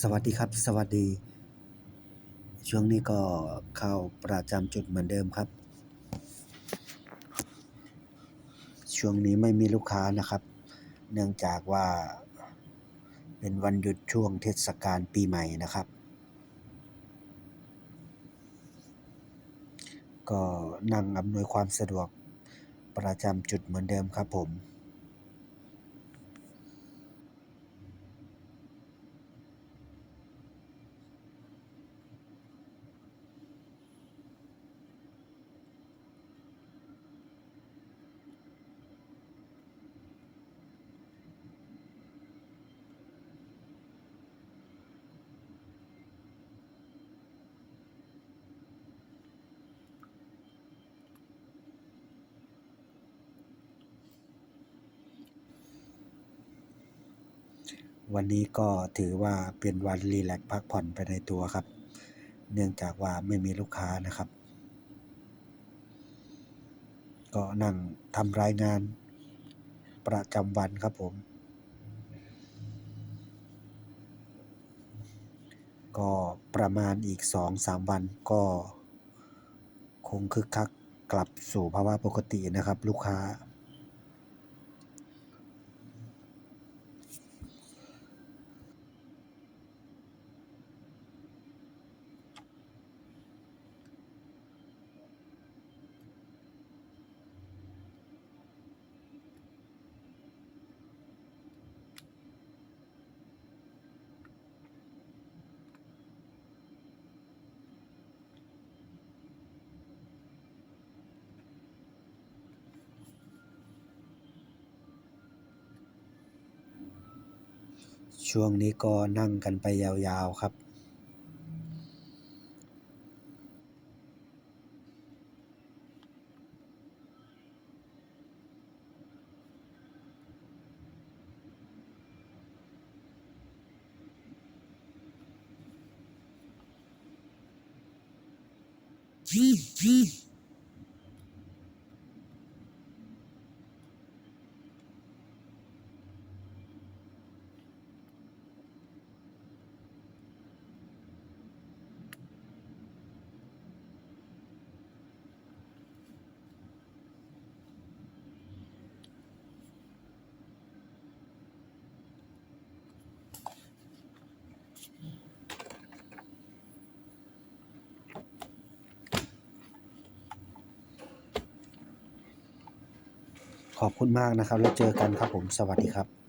สวัสดีครับ สวัสดี ช่วงนี้ก็เข้าประจำจุดเหมือนเดิมครับ ช่วงนี้ไม่มีลูกค้านะครับ เนื่องจากว่า เป็นวันหยุดช่วงเทศกาลปีใหม่นะครับ ก็นั่งอำนวยความสะดวกประจำจุดเหมือนเดิมครับผม วันนี้ก็ถือว่าเป็นวันรีแลกซ์พักผ่อนไปในตัวครับ เนื่องจากว่าไม่มีลูกค้านะครับ ก็นั่งทำรายงานประจำวันครับผม ก็ประมาณอีก 2-3 วันก็คงคึกคักกลับสู่ภาวะปกตินะครับ ลูกค้า ช่วงนี้ก็นั่งกันไปยาวๆครับ ขอบคุณมากนะครับ แล้วเจอกันครับผม สวัสดีครับ